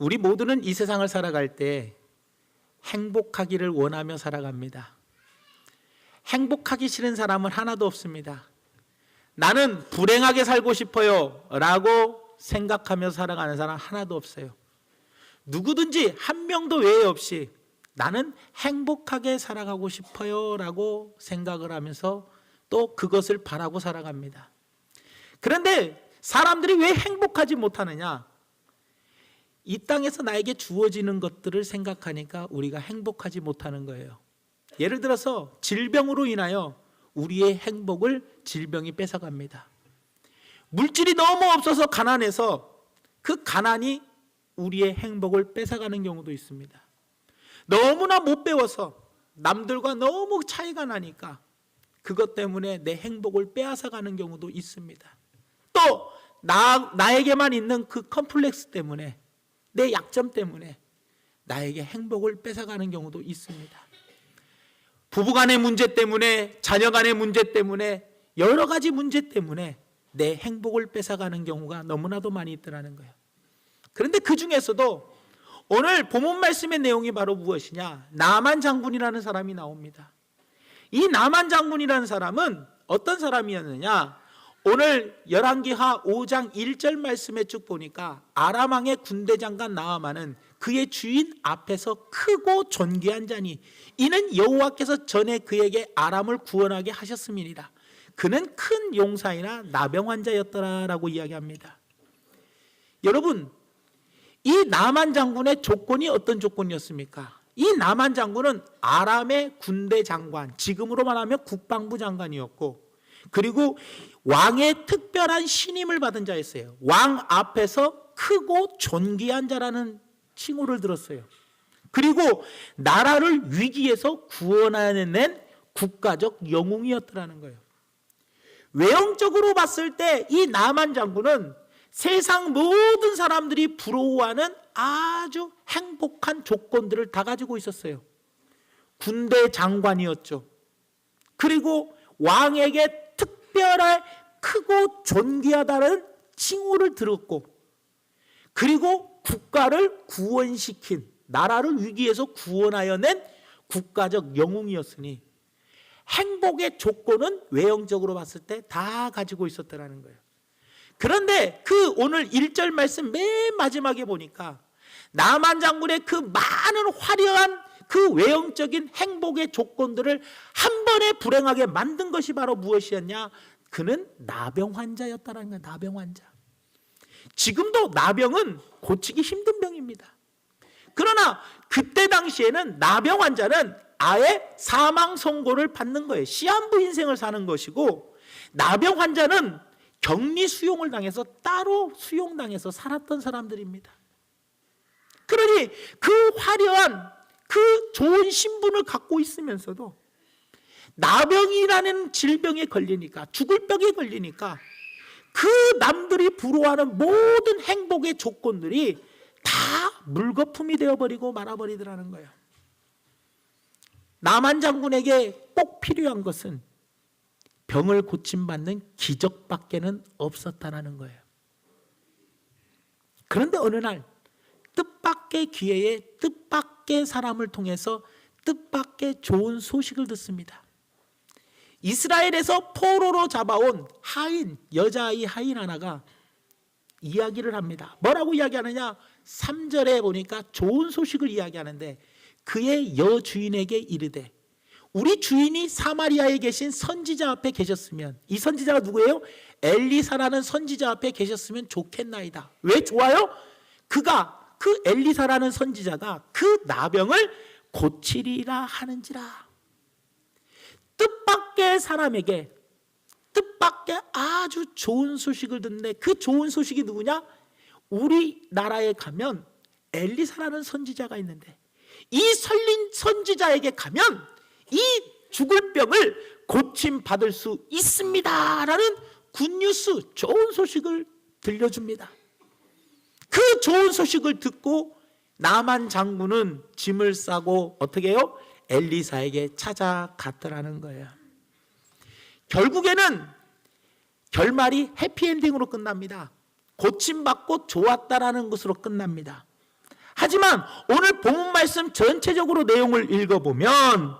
우리 모두는 이 세상을 살아갈 때 행복하기를 원하며 살아갑니다. 행복하기 싫은 사람은 하나도 없습니다. 나는 불행하게 살고 싶어요. 라고 생각하며 살아가는 사람 하나도 없어요. 누구든지 한 명도 외에 없이 나는 행복하게 살아가고 싶어요. 라고 생각을 하면서 또 그것을 바라고 살아갑니다. 그런데 사람들이 왜 행복하지 못하느냐? 이 땅에서 나에게 주어지는 것들을 생각하니까 우리가 행복하지 못하는 거예요. 예를 들어서 질병으로 인하여 우리의 행복을 질병이 뺏어갑니다. 물질이 너무 없어서 가난해서 그 가난이 우리의 행복을 뺏어가는 경우도 있습니다. 너무나 못 배워서 남들과 너무 차이가 나니까 그것 때문에 내 행복을 빼앗아가는 경우도 있습니다. 또 나, 나에게만 있는 그 컴플렉스 때문에 내 약점 때문에 나에게 행복을 뺏어가는 경우도 있습니다. 부부 간의 문제 때문에 자녀 간의 문제 때문에 여러 가지 문제 때문에 내 행복을 뺏어가는 경우가 너무나도 많이 있더라는 거예요. 그런데 그 중에서도 오늘 본문 말씀의 내용이 바로 무엇이냐? 나만 장군이라는 사람이 나옵니다. 이 나만 장군이라는 사람은 어떤 사람이었느냐? 오늘 열왕기하 5장 1절 말씀에 쭉 보니까 아람왕의 군대 장관 나아만은 그의 주인 앞에서 크고 존귀한 자니 이는 여호와께서 전에 그에게 아람을 구원하게 하셨음이니라. 그는 큰 용사이나 나병 환자였더라라고 이야기합니다. 여러분, 이 나만 장군의 조건이 어떤 조건이었습니까? 이 나만 장군은 아람의 군대 장관, 지금으로 말하면 국방부 장관이었고, 그리고 왕의 특별한 신임을 받은 자였어요. 왕 앞에서 크고 존귀한 자라는 칭호를 들었어요. 그리고 나라를 위기에서 구원해낸 국가적 영웅이었더라는 거예요. 외형적으로 봤을 때 이 나만 장군은 세상 모든 사람들이 부러워하는 아주 행복한 조건들을 다 가지고 있었어요. 군대 장관이었죠. 그리고 왕에게 특별한 크고 존귀하다는 칭호를 들었고, 그리고 국가를 구원시킨 나라를 위기에서 구원하여 낸 국가적 영웅이었으니 행복의 조건은 외형적으로 봤을 때 다 가지고 있었다는 거예요. 그런데 그 오늘 1절 말씀 맨 마지막에 보니까 나만 장군의 그 많은 화려한 그 외형적인 행복의 조건들을 한 번에 불행하게 만든 것이 바로 무엇이었냐? 그는 나병 환자였다는 거예요. 나병 환자. 지금도 나병은 고치기 힘든 병입니다. 그러나 그때 당시에는 나병 환자는 아예 사망 선고를 받는 거예요. 시한부 인생을 사는 것이고 나병 환자는 격리 수용을 당해서 따로 수용당해서 살았던 사람들입니다. 그러니 그 화려한 그 좋은 신분을 갖고 있으면서도 나병이라는 질병에 걸리니까 죽을 병에 걸리니까 그 남들이 부러워하는 모든 행복의 조건들이 다 물거품이 되어버리고 말아버리더라는 거예요. 남한 장군에게 꼭 필요한 것은 병을 고침받는 기적밖에는 없었다는 거예요. 그런데 어느 날 뜻밖의 기회에 뜻밖 의 사람을 통해서 뜻밖의 좋은 소식을 듣습니다. 이스라엘에서 포로로 잡아온 하인, 여자아이 하인 하나가 이야기를 합니다. 뭐라고 이야기하느냐? 3절에 보니까 좋은 소식을 이야기하는데 그의 여주인에게 이르되 우리 주인이 사마리아에 계신 선지자 앞에 계셨으면 이 선지자가 누구예요? 엘리사라는 선지자 앞에 계셨으면 좋겠나이다. 왜 좋아요? 그가 그 엘리사라는 선지자가 그 나병을 고치리라 하는지라. 뜻밖의 사람에게 뜻밖의 아주 좋은 소식을 듣는데 그 좋은 소식이 누구냐? 우리나라에 가면 엘리사라는 선지자가 있는데 이 설린 선지자에게 가면 이 죽을 병을 고침 받을 수 있습니다라는 굿뉴스 좋은 소식을 들려줍니다. 그 좋은 소식을 듣고 나만 장군은 짐을 싸고 어떻게 해요? 엘리사에게 찾아갔더라는 거예요. 결국에는 결말이 해피엔딩으로 끝납니다. 고침받고 좋았다라는 것으로 끝납니다. 하지만 오늘 본문 말씀 전체적으로 내용을 읽어보면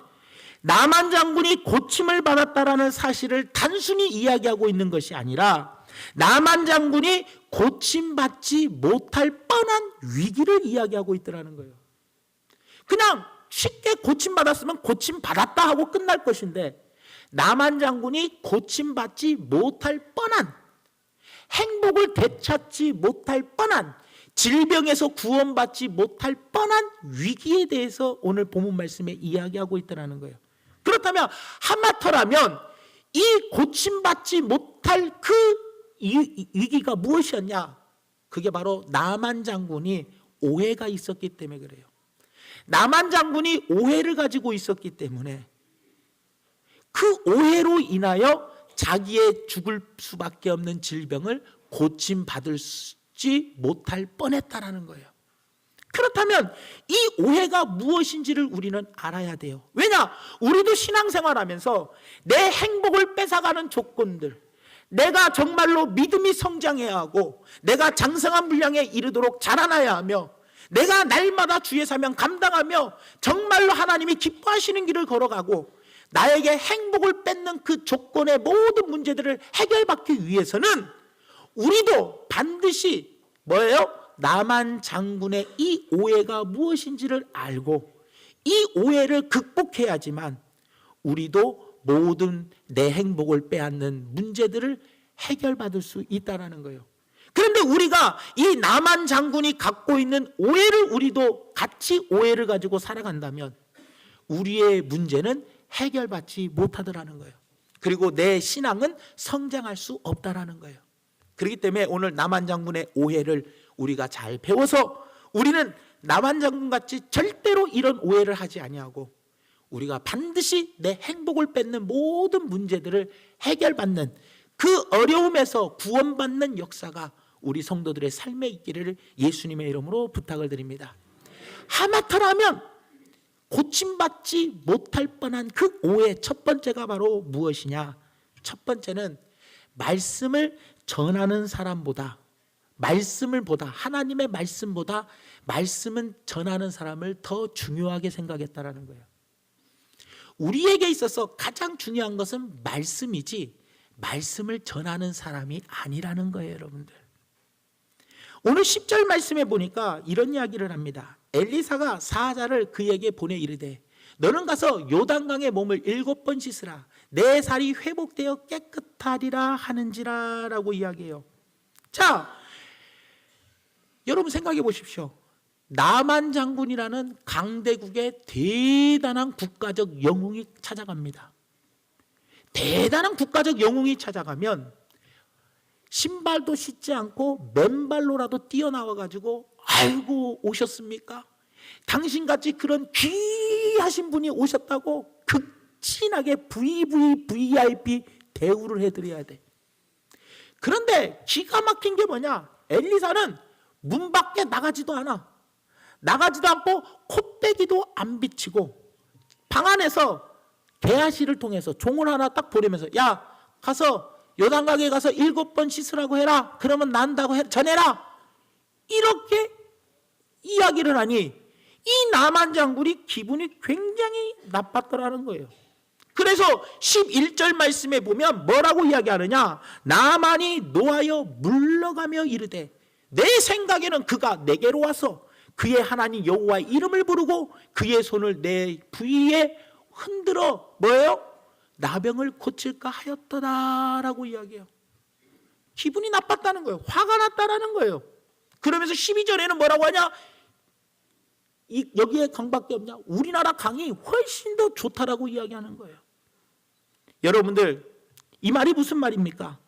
나만 장군이 고침을 받았다라는 사실을 단순히 이야기하고 있는 것이 아니라 나만 장군이 고침받지 못할 뻔한 위기를 이야기하고 있더라는 거예요. 그냥 쉽게 고침받았으면 고침받았다 하고 끝날 것인데 나만 장군이 고침받지 못할 뻔한 행복을 되찾지 못할 뻔한 질병에서 구원받지 못할 뻔한 위기에 대해서 오늘 본문 말씀에 이야기하고 있다는 거예요. 그렇다면 하마터라면 이 고침받지 못할 그 이- 이- 위기가 무엇이었냐? 그게 바로 나만 장군이 오해가 있었기 때문에 그래요. 나만 장군이 오해를 가지고 있었기 때문에 그 오해로 인하여 자기의 죽을 수밖에 없는 질병을 고침 받을지 못할 뻔했다라는 거예요. 그렇다면 이 오해가 무엇인지를 우리는 알아야 돼요. 왜냐? 우리도 신앙생활하면서 내 행복을 뺏어가는 조건들, 내가 정말로 믿음이 성장해야 하고, 내가 장성한 분량에 이르도록 자라나야 하며, 내가 날마다 주의 사명 감당하며 정말로 하나님이 기뻐하시는 길을 걸어가고 나에게 행복을 뺏는 그 조건의 모든 문제들을 해결받기 위해서는 우리도 반드시 뭐예요? 나만 장군의 이 오해가 무엇인지를 알고 이 오해를 극복해야지만 우리도 모든 내 행복을 빼앗는 문제들을 해결받을 수 있다라는 거예요. 그런데 우리가 이 남한 장군이 갖고 있는 오해를 우리도 같이 오해를 가지고 살아간다면 우리의 문제는 해결받지 못하더라는 거예요. 그리고 내 신앙은 성장할 수 없다라는 거예요. 그렇기 때문에 오늘 남한 장군의 오해를 우리가 잘 배워서 우리는 남한 장군 같이 절대로 이런 오해를 하지 아니하고 우리가 반드시 내 행복을 뺏는 모든 문제들을 해결받는 그 어려움에서 구원받는 역사가 우리 성도들의 삶에 있기를 예수님의 이름으로 부탁을 드립니다. 하마터라면 고침받지 못할 뻔한 그 오해 첫 번째가 바로 무엇이냐? 첫 번째는 말씀을 전하는 사람보다 말씀을 보다 하나님의 말씀보다 말씀은 전하는 사람을 더 중요하게 생각했다라는 거예요. 우리에게 있어서 가장 중요한 것은 말씀이지 말씀을 전하는 사람이 아니라는 거예요, 여러분들. 오늘 10절 말씀에 보니까 이런 이야기를 합니다. 엘리사가 사자를 그에게 보내 이르되 너는 가서 요단강에 몸을 일곱 번 씻으라 내 살이 회복되어 깨끗하리라 하는지라라고 이야기해요. 자, 여러분 생각해 보십시오. 나만 장군이라는 강대국의 대단한 국가적 영웅이 찾아갑니다. 대단한 국가적 영웅이 찾아가면 신발도 신지 않고 맨발로라도 뛰어나와 가지고 아이고 오셨습니까? 당신같이 그런 귀하신 분이 오셨다고 극진하게 VV VIP 대우를 해드려야 돼. 그런데 기가 막힌 게 뭐냐? 엘리사는 문 밖에 나가지도 않아. 나가지도 않고 콧대기도 안 비치고 방 안에서 개아시를 통해서 종을 하나 딱 보내면서 야 가서 요단강에 가서 일곱 번 씻으라고 해라. 그러면 난다고 해, 전해라. 이렇게 이야기를 하니 이 남한 장군이 기분이 굉장히 나빴더라는 거예요. 그래서 11절 말씀에 보면 뭐라고 이야기하느냐? 나만이 노하여 물러가며 이르되 내 생각에는 그가 내게로 와서 그의 하나님 여호와의 이름을 부르고 그의 손을 내 부위에 흔들어 뭐예요? 나병을 고칠까 하였더라라고 이야기해요. 기분이 나빴다는 거예요. 화가 났다라는 거예요. 그러면서 12절에는 뭐라고 하냐? 이, 여기에 강밖에 없냐? 우리나라 강이 훨씬 더 좋다라고 이야기하는 거예요. 여러분들, 이 말이 무슨 말입니까?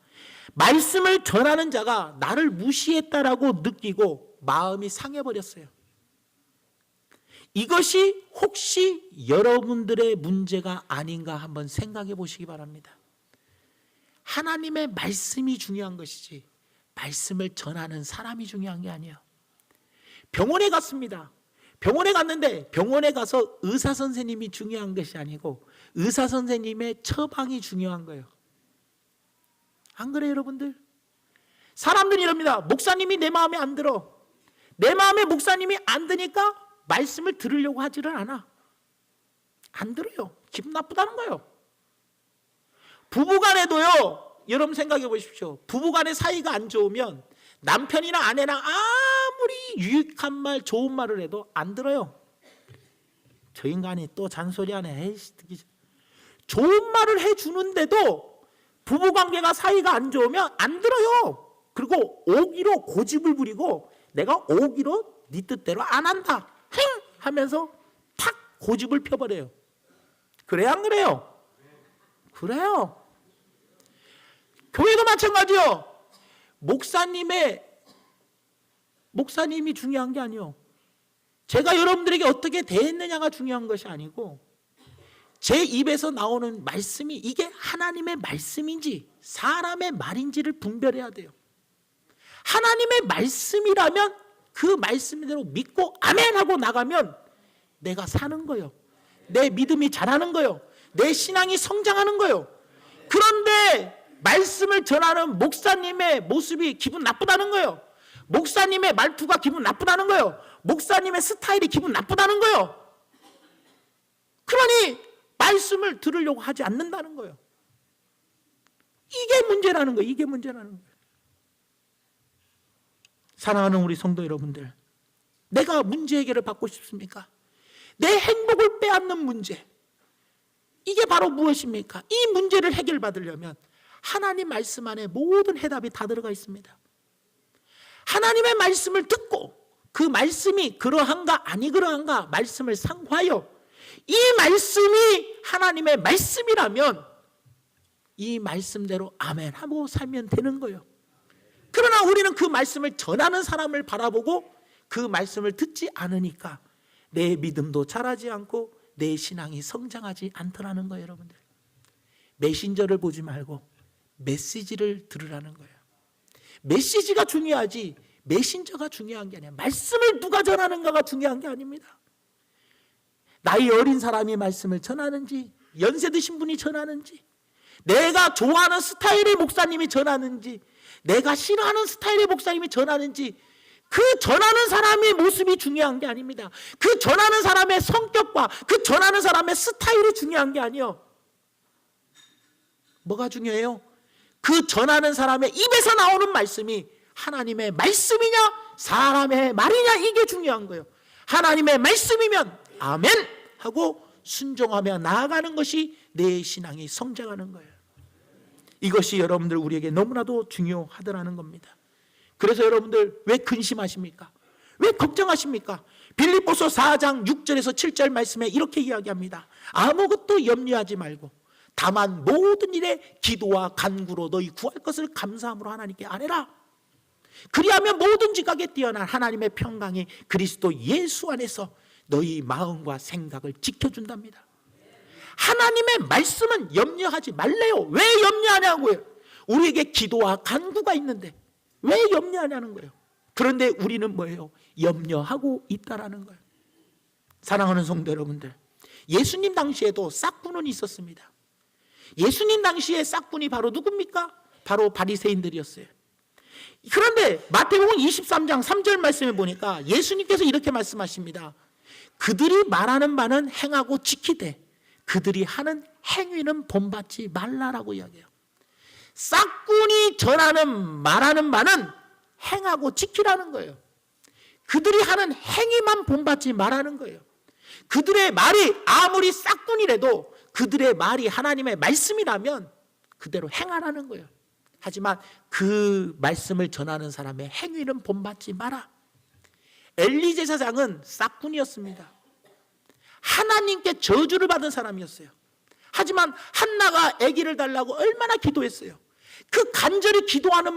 말씀을 전하는 자가 나를 무시했다라고 느끼고 마음이 상해버렸어요. 이것이 혹시 여러분들의 문제가 아닌가 한번 생각해 보시기 바랍니다. 하나님의 말씀이 중요한 것이지 말씀을 전하는 사람이 중요한 게 아니에요. 병원에 갔습니다. 병원에 갔는데 병원에 가서 의사 선생님이 중요한 것이 아니고 의사 선생님의 처방이 중요한 거예요. 안 그래요, 여러분들? 사람들이 이럽니다. 목사님이 내 마음에 안 들어. 내 마음에 목사님이 안 드니까 말씀을 들으려고 하지를 않아. 안 들어요. 기분 나쁘다는 거예요. 부부간에도요. 여러분 생각해 보십시오. 부부간의 사이가 안 좋으면 남편이나 아내나 아무리 유익한 말, 좋은 말을 해도 안 들어요. 저 인간이 또 잔소리하네. 에이씨, 좋은 말을 해주는데도 부부 관계가 사이가 안 좋으면 안 들어요. 그리고 오기로 고집을 부리고 내가 오기로 네 뜻대로 안 한다. 행 하면서 탁 고집을 펴버려요. 그래요, 안 그래요? 그래요. 교회도 마찬가지요. 목사님의 목사님이 중요한 게 아니요. 제가 여러분들에게 어떻게 대했느냐가 중요한 것이 아니고 제 입에서 나오는 말씀이 이게 하나님의 말씀인지 사람의 말인지를 분별해야 돼요. 하나님의 말씀이라면 그 말씀대로 믿고 아멘 하고 나가면 내가 사는 거예요. 내 믿음이 자라는 거예요. 내 신앙이 성장하는 거예요. 그런데 말씀을 전하는 목사님의 모습이 기분 나쁘다는 거예요. 목사님의 말투가 기분 나쁘다는 거예요. 목사님의 스타일이 기분 나쁘다는 거예요. 그러니 말씀을 들으려고 하지 않는다는 거예요. 이게 문제라는 거예요. 이게 문제라는 거예요. 사랑하는 우리 성도 여러분들, 내가 문제 해결을 받고 싶습니까? 내 행복을 빼앗는 문제. 이게 바로 무엇입니까? 이 문제를 해결받으려면 하나님 말씀 안에 모든 해답이 다 들어가 있습니다. 하나님의 말씀을 듣고 그 말씀이 그러한가 아니 그러한가 말씀을 상고하여 이 말씀이 하나님의 말씀이라면 이 말씀대로 아멘 하고 살면 되는 거예요. 그러나 우리는 그 말씀을 전하는 사람을 바라보고 그 말씀을 듣지 않으니까 내 믿음도 자라지 않고 내 신앙이 성장하지 않더라는 거예요, 여러분들. 메신저를 보지 말고 메시지를 들으라는 거예요. 메시지가 중요하지 메신저가 중요한 게 아니야. 말씀을 누가 전하는가가 중요한 게 아닙니다. 나이 어린 사람이 말씀을 전하는지 연세 드신 분이 전하는지 내가 좋아하는 스타일의 목사님이 전하는지 내가 싫어하는 스타일의 목사님이 전하는지 그 전하는 사람의 모습이 중요한 게 아닙니다. 그 전하는 사람의 성격과 그 전하는 사람의 스타일이 중요한 게 아니요. 뭐가 중요해요? 그 전하는 사람의 입에서 나오는 말씀이 하나님의 말씀이냐 사람의 말이냐 이게 중요한 거예요. 하나님의 말씀이면 아멘 하고 순종하며 나아가는 것이 내 신앙이 성장하는 거예요. 이것이 여러분들 우리에게 너무나도 중요하더라는 겁니다. 그래서 여러분들 왜 근심하십니까? 왜 걱정하십니까? 빌립보서 4장 6절에서 7절 말씀에 이렇게 이야기합니다. 아무것도 염려하지 말고 다만 모든 일에 기도와 간구로 너희 구할 것을 감사함으로 하나님께 아뢰라. 그리하면 모든 지각에 뛰어난 하나님의 평강이 그리스도 예수 안에서 너희 마음과 생각을 지켜준답니다. 하나님의 말씀은 염려하지 말래요. 왜 염려하냐고요? 우리에게 기도와 간구가 있는데 왜 염려하냐는 거예요. 그런데 우리는 뭐예요? 염려하고 있다라는 거예요. 사랑하는 성도 여러분들, 예수님 당시에도 싹군은 있었습니다. 예수님 당시에 싹군이 바로 누굽니까? 바로 바리새인들이었어요. 그런데 마태복음 23장 3절 말씀에 보니까 예수님께서 이렇게 말씀하십니다. 그들이 말하는 바는 행하고 지키되 그들이 하는 행위는 본받지 말라라고 이야기해요. 싹군이 전하는 말하는 바는 행하고 지키라는 거예요. 그들이 하는 행위만 본받지 말라는 거예요. 그들의 말이 아무리 싹군이라도 그들의 말이 하나님의 말씀이라면 그대로 행하라는 거예요. 하지만 그 말씀을 전하는 사람의 행위는 본받지 마라. 엘리 제 사장은 싹군이었습니다. 하나님께 저주를 받은 사람이었어요. 하지만 한나가 아기를 달라고 얼마나 기도했어요. 그 간절히 기도하는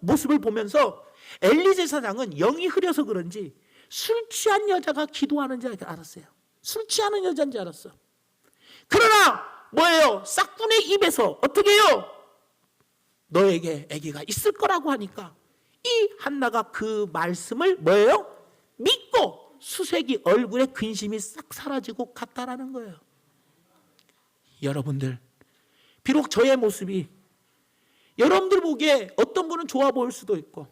모습을, 보면서 엘리 제 사장은 영이 흐려서 그런지 술 취한 여자가 기도하는 줄 알았어요. 술 취하는 여자인 줄 알았어. 그러나 뭐예요? 싹군의 입에서 어떻게 해요? 너에게 아기가 있을 거라고 하니까 이 한나가 그 말씀을 뭐예요? 믿고 수색이 얼굴에 근심이 싹 사라지고 갔다라는 거예요. 여러분들 비록 저의 모습이 여러분들 보기에 어떤 분은 좋아 보일 수도 있고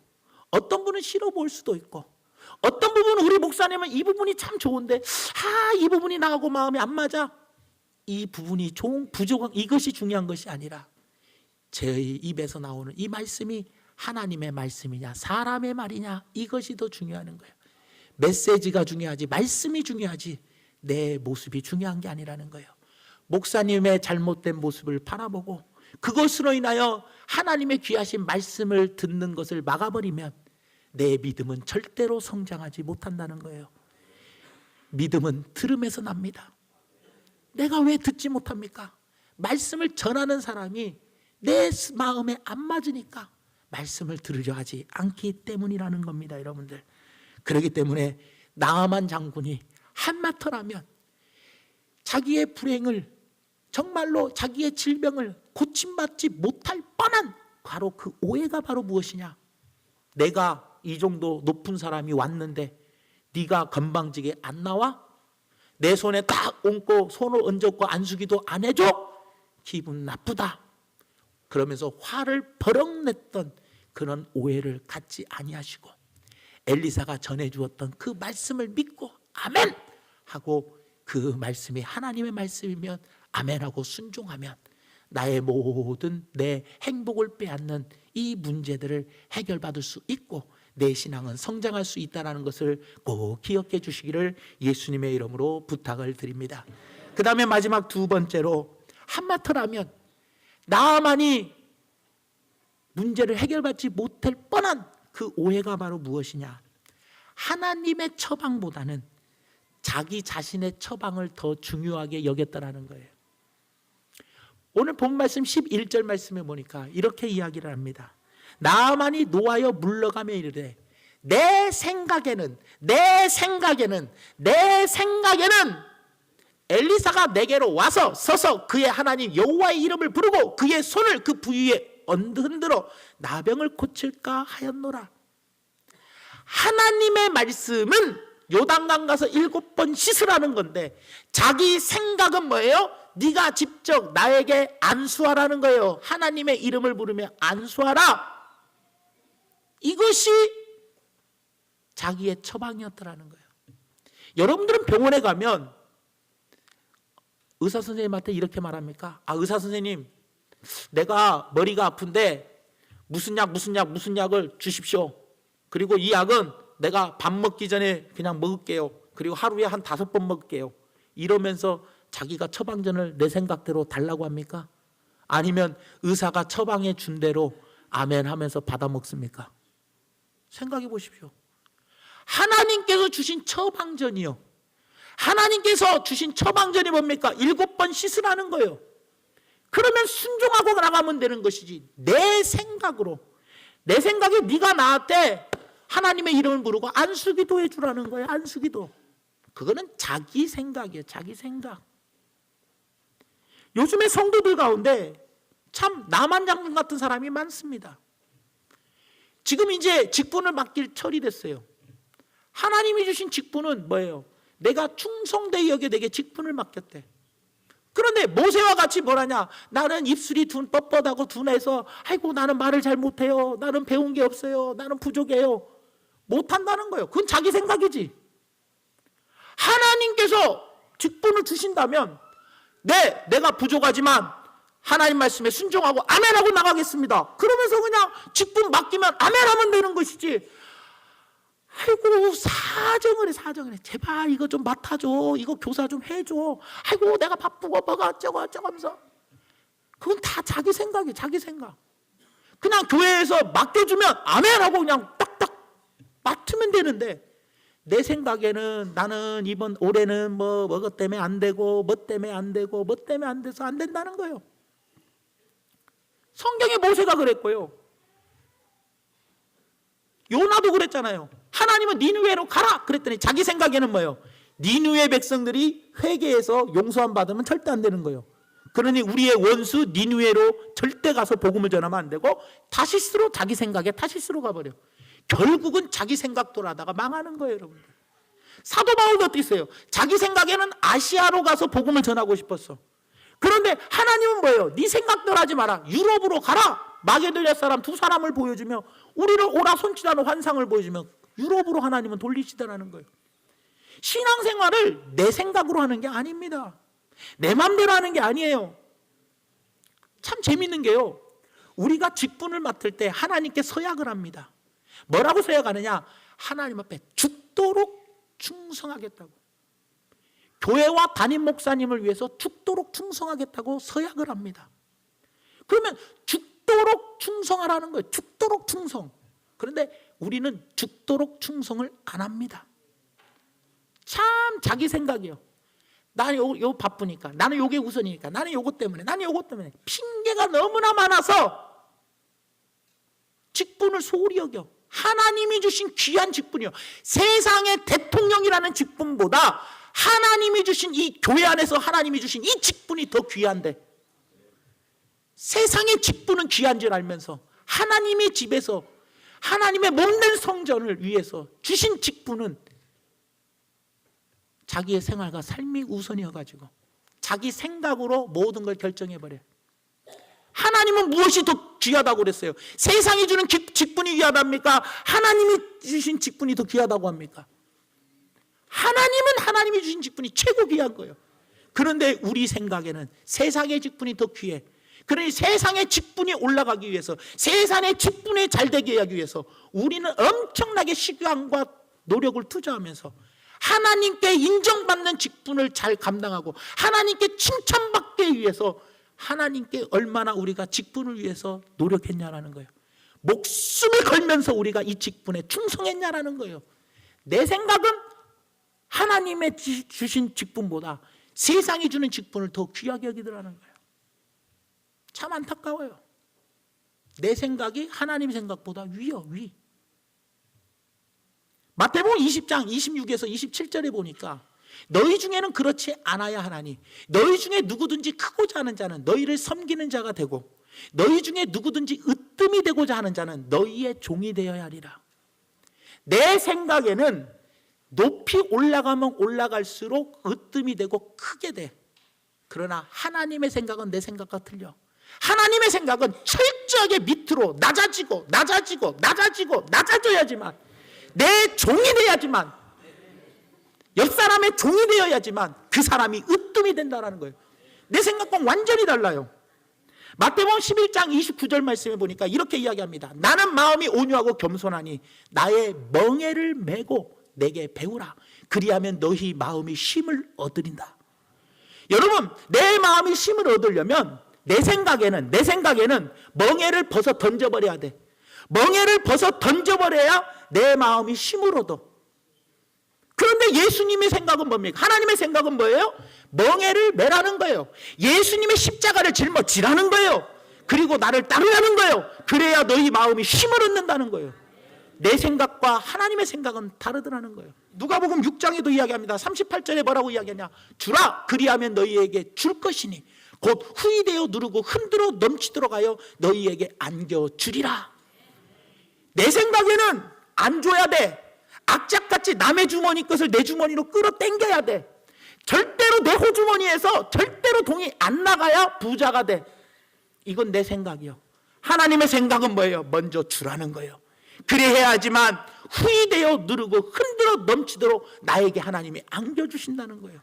어떤 분은 싫어 보일 수도 있고 어떤 부분은 우리 목사님은 이 부분이 참 좋은데 아, 이 부분이 나하고 마음이 안 맞아. 이 부분이 좋은 부족한 이것이 중요한 것이 아니라 제 입에서 나오는 이 말씀이 하나님의 말씀이냐 사람의 말이냐 이것이 더 중요한 거예요. 메시지가 중요하지 말씀이 중요하지 내 모습이 중요한 게 아니라는 거예요. 목사님의 잘못된 모습을 바라보고 그것으로 인하여 하나님의 귀하신 말씀을 듣는 것을 막아버리면 내 믿음은 절대로 성장하지 못한다는 거예요. 믿음은 들음에서 납니다. 내가 왜 듣지 못합니까? 말씀을 전하는 사람이 내 마음에 안 맞으니까 말씀을 들으려 하지 않기 때문이라는 겁니다, 여러분들. 그렇기 때문에 나아만 장군이 한마터라면 자기의 불행을 정말로 자기의 질병을 고침받지 못할 뻔한 바로 그 오해가 바로 무엇이냐? 내가 이 정도 높은 사람이 왔는데 네가 건방지게 안 나와? 내 손에 딱 얹고 손을 얹었고 안수기도 안 해줘? 기분 나쁘다. 그러면서 화를 버럭 냈던 그런 오해를 갖지 아니하시고 엘리사가 전해 주었던 그 말씀을 믿고 아멘 하고 그 말씀이 하나님의 말씀이면 아멘 하고 순종하면 나의 모든 내 행복을 빼앗는 이 문제들을 해결받을 수 있고 내 신앙은 성장할 수 있다는 것을 꼭 기억해 주시기를 예수님의 이름으로 부탁을 드립니다. 그 다음에 마지막 두 번째로 한마터라면 나만이 문제를 해결받지 못할 뻔한 그 오해가 바로 무엇이냐? 하나님의 처방보다는 자기 자신의 처방을 더 중요하게 여겼다라는 거예요. 오늘 본 말씀 11절 말씀에 보니까 이렇게 이야기를 합니다. 나만이 노하여 물러가며 이르되 내 생각에는 내 생각에는 내 생각에는 엘리사가 내게로 와서 서서 그의 하나님 여호와의 이름을 부르고 그의 손을 그 부위에 흔들어 나병을 고칠까 하였노라. 하나님의 말씀은 요단강 가서 일곱 번 씻으라는 건데 자기 생각은 뭐예요? 네가 직접 나에게 안수하라는 거예요. 하나님의 이름을 부르며 안수하라. 이것이 자기의 처방이었더라는 거예요. 여러분들은 병원에 가면 의사 선생님한테 이렇게 말합니까? 아, 의사 선생님, 내가 머리가 아픈데 무슨 약, 무슨 약, 무슨 약을 주십시오. 그리고 이 약은 내가 밥 먹기 전에 그냥 먹을게요. 그리고 하루에 한 다섯 번 먹을게요. 이러면서 자기가 처방전을 내 생각대로 달라고 합니까? 아니면 의사가 처방해 준 대로 아멘 하면서 받아 먹습니까? 생각해 보십시오. 하나님께서 주신 처방전이요. 하나님께서 주신 처방전이 뭡니까? 일곱 번 씻으라는 거예요. 그러면 순종하고 나가면 되는 것이지. 내 생각으로. 내 생각에 네가 나한테 하나님의 이름을 부르고 안수기도 해주라는 거예요. 안수기도. 그거는 자기 생각이에요. 자기 생각. 요즘에 성도들 가운데 참 나만 장군 같은 사람이 많습니다. 지금 이제 직분을 맡길 철이 됐어요. 하나님이 주신 직분은 뭐예요? 내가 충성되게 여겨 내게 직분을 맡겼대. 그런데 모세와 같이 뭐라냐? 나는 입술이 둔 뻣뻣하고 둔해서 아이고 나는 말을 잘 못해요. 나는 배운 게 없어요. 나는 부족해요. 못한다는 거예요. 그건 자기 생각이지. 하나님께서 직분을 주신다면 네, 내가 부족하지만 하나님 말씀에 순종하고 아멘하고 나가겠습니다. 그러면서 그냥 직분 맡기면 아멘하면 되는 것이지. 아이고 사정을 해 사정을 해. 제발 이거 좀 맡아줘. 이거 교사 좀 해줘. 아이고 내가 바쁘고 뭐가 어쩌고 어쩌고 하면서. 그건 다 자기 생각이에요 자기 생각. 그냥 교회에서 맡겨주면 아멘하고 그냥 딱딱 맡으면 되는데 내 생각에는 나는 이번 올해는 뭐, 뭐 때문에 안 되고 뭐 때문에 안 되고 뭐 때문에 안 돼서 안 된다는 거예요. 성경에 모세가 그랬고요. 요나도 그랬잖아요. 하나님은 니누에로 가라 그랬더니 자기 생각에는 뭐예요? 니누의 백성들이 회개해서 용서함 받으면 절대 안 되는 거예요. 그러니 우리의 원수 니누에로 절대 가서 복음을 전하면 안 되고 타시스로 자기 생각에 타시스로 가버려. 결국은 자기 생각대로 하다가 망하는 거예요, 여러분들. 사도 바울도 어떻게 했어요? 자기 생각에는 아시아로 가서 복음을 전하고 싶었어. 그런데 하나님은 뭐예요? 네 생각대로 하지 마라. 유럽으로 가라. 마게돌리아 사람 두 사람을 보여주며 우리를 오라 손치라는 환상을 보여주며 유럽으로 하나님은 돌리시더라는 거예요. 신앙생활을 내 생각으로 하는 게 아닙니다. 내 마음대로 하는 게 아니에요. 참 재밌는 게요. 우리가 직분을 맡을 때 하나님께 서약을 합니다. 뭐라고 서약하느냐? 하나님 앞에 죽도록 충성하겠다고. 교회와 담임 목사님을 위해서 죽도록 충성하겠다고 서약을 합니다. 그러면 죽도록 충성하라는 거예요. 죽도록 충성. 그런데 우리는 죽도록 충성을 안 합니다. 참 자기 생각이요. 나는 요, 요 바쁘니까, 나는 요게 우선이니까, 나는 요것 때문에, 나는 요것 때문에 핑계가 너무나 많아서 직분을 소홀히 여겨. 하나님이 주신 귀한 직분이요. 세상의 대통령이라는 직분보다 하나님이 주신 이 교회 안에서 하나님이 주신 이 직분이 더 귀한데 세상의 직분은 귀한 줄 알면서 하나님의 집에서 하나님의 몸된 성전을 위해서 주신 직분은 자기의 생활과 삶이 우선이어가지고 자기 생각으로 모든 걸 결정해버려요. 하나님은 무엇이 더 귀하다고 그랬어요? 세상이 주는 기- 직분이 귀하답니까? 하나님이 주신 직분이 더 귀하다고 합니까? 하나님은 하나님이 주신 직분이 최고 귀한 거예요. 그런데 우리 생각에는 세상의 직분이 더 귀해. 그러니 세상의 직분이 올라가기 위해서, 세상의 직분에 잘 되게 하기 위해서 우리는 엄청나게 시간과 노력을 투자하면서 하나님께 인정받는 직분을 잘 감당하고 하나님께 칭찬받기 위해서 하나님께 얼마나 우리가 직분을 위해서 노력했냐라는 거예요. 목숨을 걸면서 우리가 이 직분에 충성했냐라는 거예요. 내 생각은 하나님의 지- 주신 직분보다 세상이 주는 직분을 더 귀하게 여기더라는 거예요. 참 안타까워요. 내 생각이 하나님 생각보다 위요, 위. 마태복음 20장 26에서 27절에 보니까 너희 중에는 그렇지 않아야 하나니 너희 중에 누구든지 크고자 하는 자는 너희를 섬기는 자가 되고 너희 중에 누구든지 으뜸이 되고자 하는 자는 너희의 종이 되어야 하리라. 내 생각에는 높이 올라가면 올라갈수록 으뜸이 되고 크게 돼. 그러나 하나님의 생각은 내 생각과 틀려. 하나님의 생각은 철저하게 밑으로 낮아지고 낮아지고 낮아지고 낮아져야지만 내 종이 돼야지만 옆 사람의 종이 되어야지만 그 사람이 으뜸이 된다는 거예요. 내 생각과 완전히 달라요. 마태복음 11장 29절 말씀에 보니까 이렇게 이야기합니다. 나는 마음이 온유하고 겸손하니 나의 멍에를 메고 내게 배우라. 그리하면 너희 마음이 쉼을 얻으린다. 여러분, 내 마음이 쉼을 얻으려면 내 생각에는 내 생각에는 멍에를 벗어 던져버려야 돼. 멍에를 벗어 던져버려야 내 마음이 얻어. 그런데 예수님의 생각은 뭡니까? 하나님의 생각은 뭐예요? 멍에를 매라는 거예요. 예수님의 십자가를 짊어지라는 거예요. 그리고 나를 따르라는 거예요. 그래야 너희 마음이 힘을 얻는다는 거예요. 내 생각과 하나님의 생각은 다르더라는 거예요. 누가복음 6장에도 이야기합니다. 38절에 뭐라고 이야기하냐? 주라 그리하면 너희에게 줄 것이니 곧 후이되어 누르고 흔들어 넘치도록 하여 너희에게 안겨 주리라. 내 생각에는 안 줘야 돼. 악착같이 남의 주머니 것을 내 주머니로 끌어 당겨야 돼. 절대로 내 호주머니에서 절대로 돈이 안 나가야 부자가 돼. 이건 내 생각이요. 하나님의 생각은 뭐예요? 먼저 주라는 거예요. 그래야지만 후이되어 누르고 흔들어 넘치도록 나에게 하나님이 안겨주신다는 거예요.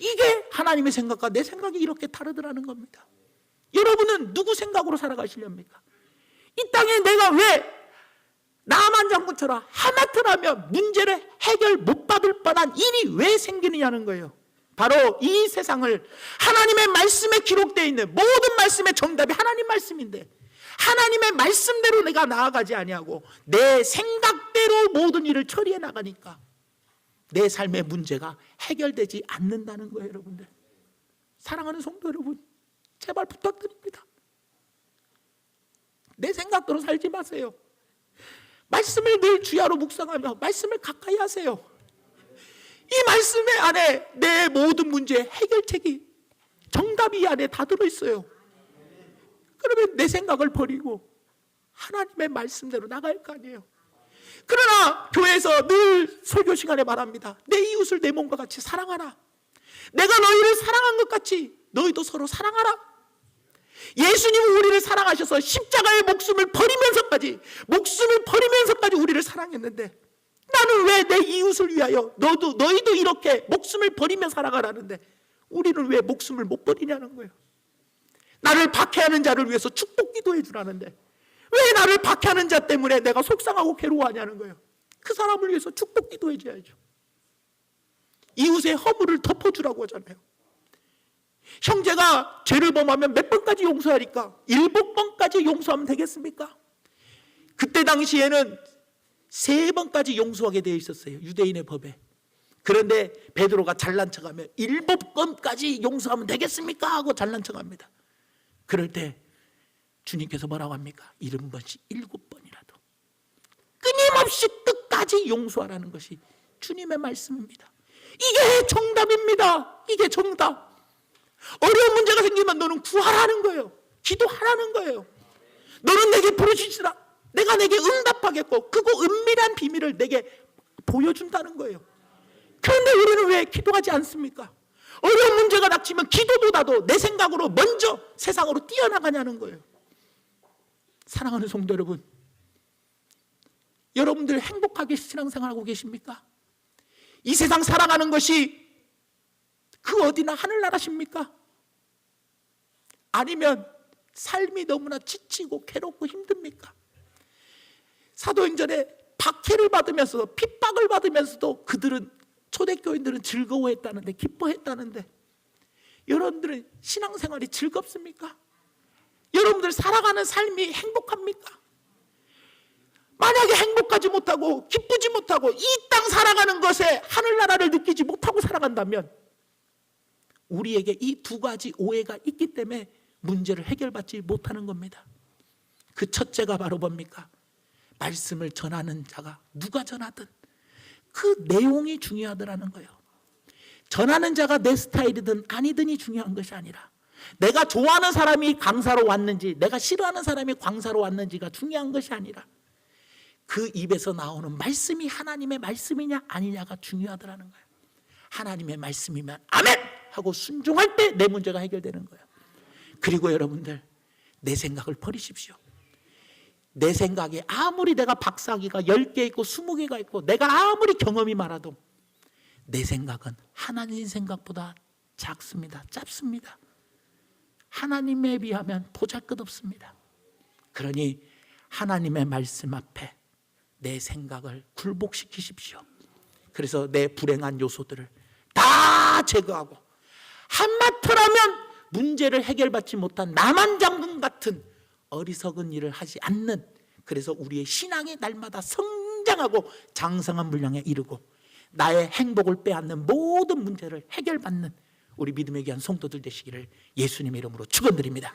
이게 하나님의 생각과 내 생각이 이렇게 다르더라는 겁니다. 여러분은 누구 생각으로 살아가시렵니까? 이 땅에 내가 왜 나만 장군처럼 하마터라면 문제를 해결 못 받을 뻔한 일이 왜 생기느냐는 거예요. 바로 이 세상을 하나님의 말씀에 기록되어 있는 모든 말씀의 정답이 하나님 말씀인데 하나님의 말씀대로 내가 나아가지 아니하고 내 생각대로 모든 일을 처리해 나가니까 내 삶의 문제가 해결되지 않는다는 거예요, 여러분들. 사랑하는 성도 여러분, 제발 부탁드립니다. 내 생각대로 살지 마세요. 말씀을 늘 주야로 묵상하며 말씀을 가까이 하세요. 이 말씀의 안에 내 모든 문제의 해결책이 정답이 이 안에 다 들어 있어요. 그러면 내 생각을 버리고 하나님의 말씀대로 나갈 거 아니에요. 그러나 교회에서 늘 설교 시간에 말합니다. 내 이웃을 내 몸과 같이 사랑하라. 내가 너희를 사랑한 것 같이 너희도 서로 사랑하라. 예수님은 우리를 사랑하셔서 십자가의 목숨을 버리면서까지 목숨을 버리면서까지 우리를 사랑했는데 나는 왜 내 이웃을 위하여 너도 너희도 이렇게 목숨을 버리며 살아가라는데 우리는 왜 목숨을 못 버리냐는 거예요. 나를 박해하는 자를 위해서 축복 기도해 주라는데 왜 나를 박해하는 자 때문에 내가 속상하고 괴로워하냐는 거예요. 그 사람을 위해서 축복 기도해 줘야죠. 이웃의 허물을 덮어주라고 하잖아요. 형제가 죄를 범하면 몇 번까지 용서하니까 일곱 번까지 용서하면 되겠습니까? 그때 당시에는 세 번까지 용서하게 되어 있었어요. 유대인의 법에. 그런데 베드로가 잘난 척하면 일곱 번까지 용서하면 되겠습니까? 하고 잘난 척합니다. 그럴 때 주님께서 뭐라고 합니까? 일흔 번씩 일곱 번이라도 끊임없이 끝까지 용서하라는 것이 주님의 말씀입니다. 이게 정답입니다. 이게 정답. 어려운 문제가 생기면 너는 구하라는 거예요. 기도하라는 거예요. 너는 내게 부르짖으라. 내가 내게 응답하겠고 그거 은밀한 비밀을 내게 보여준다는 거예요. 그런데 우리는 왜 기도하지 않습니까? 어려운 문제가 닥치면 기도보다도 내 생각으로 먼저 세상으로 뛰어나가냐는 거예요. 사랑하는 성도 여러분, 여러분들 행복하게 신앙생활하고 계십니까? 이 세상 살아가는 것이 그 어디나 하늘나라십니까? 아니면 삶이 너무나 지치고 괴롭고 힘듭니까? 사도행전에 박해를 받으면서 핍박을 받으면서도 그들은 초대교인들은 즐거워했다는데 기뻐했다는데 여러분들은 신앙생활이 즐겁습니까? 여러분들 살아가는 삶이 행복합니까? 만약에 행복하지 못하고 기쁘지 못하고 이 땅 살아가는 것에 하늘나라를 느끼지 못하고 살아간다면 우리에게 이 두 가지 오해가 있기 때문에 문제를 해결받지 못하는 겁니다. 그 첫째가 바로 뭡니까? 말씀을 전하는 자가 누가 전하든 그 내용이 중요하더라는 거예요. 전하는 자가 내 스타일이든 아니든이 중요한 것이 아니라 내가 좋아하는 사람이 강사로 왔는지 내가 싫어하는 사람이 광사로 왔는지가 중요한 것이 아니라 그 입에서 나오는 말씀이 하나님의 말씀이냐 아니냐가 중요하더라는 거예요. 하나님의 말씀이면 아멘 하고 순종할 때 내 문제가 해결되는 거예요. 그리고 여러분들 내 생각을 버리십시오. 내 생각에 아무리 내가 박사기가 10개 있고 20개가 있고 내가 아무리 경험이 많아도 내 생각은 하나님 생각보다 작습니다. 짧습니다. 하나님에 비하면 보잘것없습니다. 그러니 하나님의 말씀 앞에 내 생각을 굴복시키십시오. 그래서 내 불행한 요소들을 다 제거하고 한마터라면 문제를 해결받지 못한 나만 장군 같은 어리석은 일을 하지 않는 그래서 우리의 신앙이 날마다 성장하고 장성한 분량에 이르고 나의 행복을 빼앗는 모든 문제를 해결받는 우리 믿음의 귀한 성도들 되시기를 예수님의 이름으로 축원드립니다.